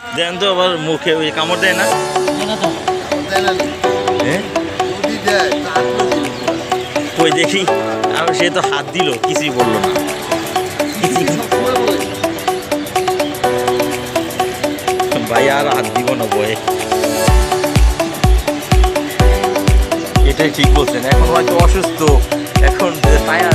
দেন তো, আবার মুখে ওই কামড় দেয় না? হ্যাঁ? কই দেখি? আর সে তো হাত দিল, কিছুই বলল না। ভাই, আর হাত দিব না বয়ে। এটাই ঠিক বলছেন, এখন হয়তো অসুস্থ। এখন টায়ার্ড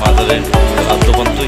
ಮಾದರಿ ಅದು ಬಂದು